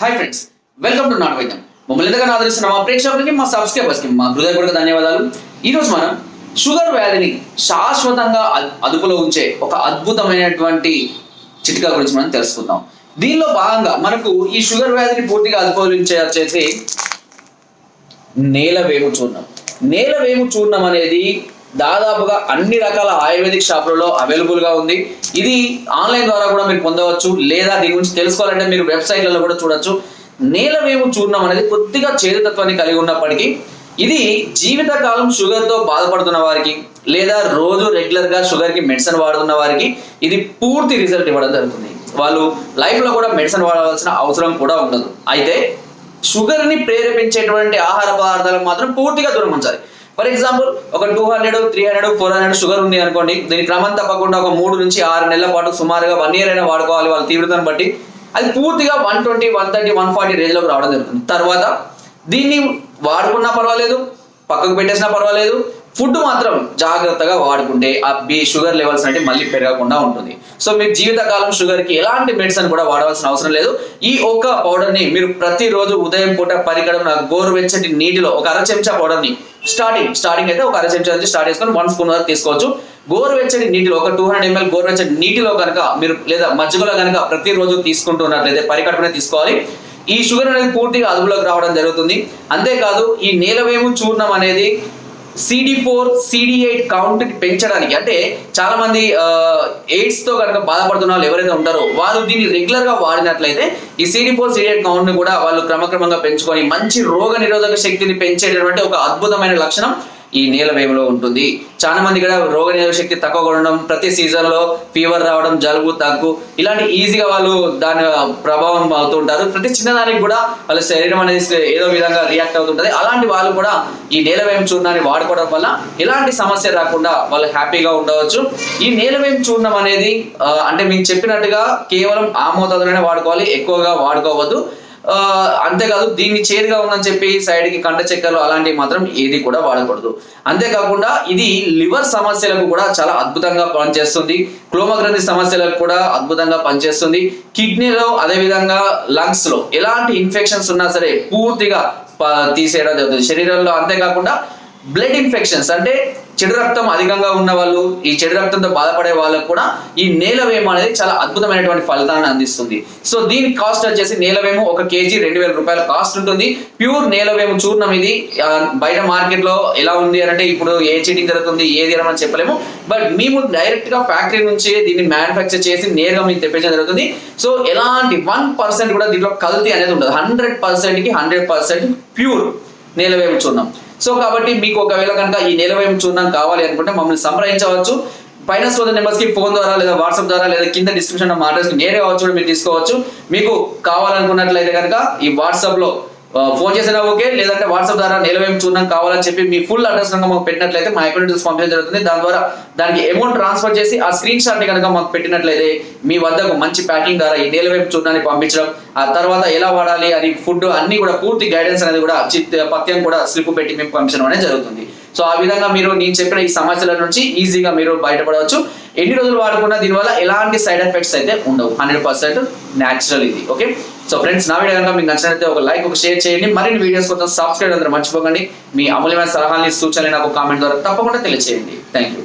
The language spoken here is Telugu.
హాయ్ ఫ్రెండ్స్ వెల్కమ్ టు నాట్ వైద్యం మమ్మల్ని ఎంతగానో ఆదరిస్తున్న మా ప్రేక్షకులకి మా సబ్స్క్రైబర్స్కి మా హృదయపూర్వక ధన్యవాదాలు. ఈరోజు మనం షుగర్ వ్యాధిని శాశ్వతంగా అదుపులో ఉంచే ఒక అద్భుతమైనటువంటి చిట్కా గురించి మనం తెలుసుకుందాం. దీనిలో భాగంగా మనకు ఈ షుగర్ వ్యాధిని పూర్తిగా అదుపులో ఉంచేసి నేల వేము చూర్ణం. నేల వేము చూర్ణం అనేది దాదాపుగా అన్ని రకాల ఆయుర్వేదిక్ షాపులలో అవైలబుల్గా ఉంది. ఇది ఆన్లైన్ ద్వారా కూడా మీరు పొందవచ్చు లేదా దీని గురించి తెలుసుకోవాలంటే మీరు వెబ్సైట్లలో కూడా చూడొచ్చు. నేల మేము చూర్ణం అనేది కొద్దిగా చేదుతత్వాన్ని కలిగి ఉన్నప్పటికీ ఇది జీవితకాలం షుగర్తో బాధపడుతున్న వారికి లేదా రోజు రెగ్యులర్గా షుగర్కి మెడిసిన్ వాడుతున్న వారికి ఇది పూర్తి రిజల్ట్ ఇవ్వడం జరుగుతుంది. వాళ్ళు లైఫ్లో కూడా మెడిసిన్ వాడవలసిన అవసరం కూడా ఉండదు. అయితే షుగర్ని ప్రేరేపించేటువంటి ఆహార పదార్థాలను మాత్రం పూర్తిగా దూరం ఉంచాలి. ఫర్ ఎగ్జాంపుల్ ఒక two hundred three hundred four hundred sugar ఉంది అనుకోండి దీని క్రమం తప్పకుండా ఒక మూడు నుంచి ఆరు నెలల పాటు సుమారుగా వన్ ఇయర్ అయినా వాడుకోవాలి వాళ్ళ తీవ్రతను బట్టి అది పూర్తిగా one twenty one thirty one forty రేంజ్లోకి రావడం జరుగుతుంది. తర్వాత దీన్ని వాడుకున్నా పర్వాలేదు పక్కకు పెట్టేసినా పర్వాలేదు ఫుడ్ మాత్రం జాగ్రత్తగా వాడుకుంటే ఆ బి షుగర్ లెవెల్స్ అంటే మళ్ళీ పెరగకుండా ఉంటుంది. సో మీరు జీవితకాలం షుగర్కి ఎలాంటి మెడిసిన్ కూడా వాడవలసిన అవసరం లేదు. ఈ ఒక్క పౌడర్ని మీరు ప్రతిరోజు ఉదయం పూట పరిగడన గోరువెచ్చటి నీటిలో ఒక అర చెంచా పౌడర్ని స్టార్టింగ్ స్టార్టింగ్ అయితే ఒక అర చెంచా నుంచి స్టార్ట్ చేసుకొని వన్ స్పూన్ వరకు తీసుకోవచ్చు. గోరువెచ్చటి నీటిలో ఒక టూ హండ్రెడ్ ఎంఎల్ గోరువెచ్చటి నీటిలో కనుక మీరు లేదా మజ్జిగలో కనుక ప్రతిరోజు తీసుకుంటున్నట్లయితే పరికడపనే తీసుకోవాలి. ఈ షుగర్ అనేది పూర్తిగా అదుపులోకి రావడం జరుగుతుంది. అంతేకాదు ఈ నేలవేము చూర్ణం అనేది CD four CD eight count పెంచడానికి. అంటే చాలా మంది ఎయిడ్స్తో కనుక బాధపడుతున్న వాళ్ళు ఎవరైతే ఉంటారో వాళ్ళు దీన్ని రెగ్యులర్గా వాడినట్లయితే ఈ సిడి ఫోర్ సిడి ఎయిట్ కౌంట్ని కూడా వాళ్ళు క్రమక్రమంగా పెంచుకొని మంచి రోగ నిరోధక శక్తిని పెంచేటటువంటి ఒక అద్భుతమైన లక్షణం ఈ నీలవేములో ఉంటుంది. చాలా మంది కూడా రోగ నిరోధక శక్తి తక్కువగా ఉండడం ప్రతి సీజన్లో ఫీవర్ రావడం జలుబు దగ్గు ఇలాంటి ఈజీగా వాళ్ళు దాని ప్రభావం అవుతుంటారు. ప్రతి చిన్నదానికి కూడా వాళ్ళ శరీరం అనేది ఏదో విధంగా రియాక్ట్ అవుతుంటది. అలాంటి వాళ్ళు కూడా ఈ నీలవేం చూర్ణాన్ని వాడుకోవడం వల్ల ఎలాంటి సమస్య రాకుండా వాళ్ళు హ్యాపీగా ఉండవచ్చు. ఈ నీలవేం చూర్ణం అనేది అంటే మీకు చెప్పినట్టుగా కేవలం ఆ మోతాదులోనే వాడుకోవాలి ఎక్కువగా వాడుకోవద్దు. అంతేకాదు దీన్ని చేదుగా ఉందని చెప్పి సైడ్కి కండ కంట చెక్కలు అలాంటివి మాత్రం ఏది కూడా వాడకూడదు. అంతేకాకుండా ఇది లివర్ సమస్యలకు కూడా చాలా అద్భుతంగా పనిచేస్తుంది. క్లోమగ్రంథి సమస్యలకు కూడా అద్భుతంగా పనిచేస్తుంది. కిడ్నీలో అదేవిధంగా లంగ్స్లో లంగ్స్లో ఎలాంటి ఇన్ఫెక్షన్స్ ఉన్నా సరే పూర్తిగా తీసేయడం జరుగుతుంది. శరీరంలో అంతేకాకుండా బ్లడ్ ఇన్ఫెక్షన్స్ అంటే చెడు రక్తం అధికంగా ఉన్న వాళ్ళు ఈ చెడు రక్తంతో బాధపడే వాళ్ళకు కూడా ఈ నేలవేమ అనేది చాలా అద్భుతమైనటువంటి ఫలితాన్ని అందిస్తుంది. సో దీని కాస్ట్ వచ్చేసి నేలవేము ఒక కేజీ రెండు వేల రూపాయల కాస్ట్ ఉంటుంది. ప్యూర్ నేలవేము చూర్ణం ఇది. బయట మార్కెట్లో ఎలా ఉంది అని అంటే ఇప్పుడు ఏ చీటింగ్ జరుగుతుంది ఏది అని చెప్పలేము. బట్ మేము డైరెక్ట్గా ఫ్యాక్టరీ నుంచి దీన్ని మ్యానుఫ్యాక్చర్ చేసి నేరుగా మీకు తెప్పించడం జరుగుతుంది. సో ఎలాంటి వన్ పర్సెంట్ కూడా దీంట్లో కల్తీ అనేది ఉండదు. హండ్రెడ్ పర్సెంట్కి హండ్రెడ్ పర్సెంట్ ప్యూర్. నేలవేము చూర్ణం సో కాబట్టి మీకు ఒకవేళ కనుక ఈ నేలవేము చూర్ణం కావాలి అనుకుంటే మమ్మల్ని సంప్రదించవచ్చు. పైన సోదర్ నెంబర్స్కి ఫోన్ ద్వారా లేదా వాట్సాప్ ద్వారా లేదా కింద డిస్క్రిప్షన్ మా అడ్రస్ నేరే కావచ్చు కూడా మీరు తీసుకోవచ్చు. మీకు కావాలనుకున్నట్లయితే కనుక ఈ వాట్సాప్లో ఫోన్ చేసినా ఓకే లేదంటే వాట్సాప్ ద్వారా నిలవేం చూడడం కావాలని చెప్పి మీ ఫుల్ అడ్రస్ కనుక మాకు పెట్టినట్లయితే మా అకౌంట్ డీటెయిల్స్ పంపించడం జరుగుతుంది. దాని ద్వారా దానికి అమౌంట్ ట్రాన్స్ఫర్ చేసి ఆ స్క్రీన్ షాట్ని కనుక మాకు పెట్టినట్లయితే మీ వద్దకు మంచి ప్యాకింగ్ ద్వారా ఈ నిలవేం చూడడానికి పంపించడం ఆ తర్వాత ఎలా వాడాలి అని ఫుడ్ అన్ని కూడా పూర్తి గైడెన్స్ అనేది కూడా పత్యం కూడా స్లిప్ పెట్టి మేము పంపించడం అనేది జరుగుతుంది. సో ఆ విధంగా మీరు నేను చెప్పిన ఈ సమస్యల నుంచి ఈజీగా మీరు బయటపడవచ్చు. ఎన్ని రోజులు వాడుకున్నా దీనివల్ల ఎలాంటి సైడ్ ఎఫెక్ట్స్ అయితే ఉండవు. హండ్రెడ్ పర్సెంట్ న్యాచురల్ ఇది. ఓకే సో ఫ్రెండ్స్ నా వీడియో కనుక మీకు నచ్చినట్లయితే ఒక లైక్ ఒక షేర్ చేయండి. మరిన్ని వీడియోస్ కోసం సబ్స్క్రైబ్ అందరూ మర్చిపోకండి. మీ అమూల్యమైన సలహాలని సూచనలు నాకు కామెంట్ ద్వారా తప్పకుండా తెలియచేయండి. Thank you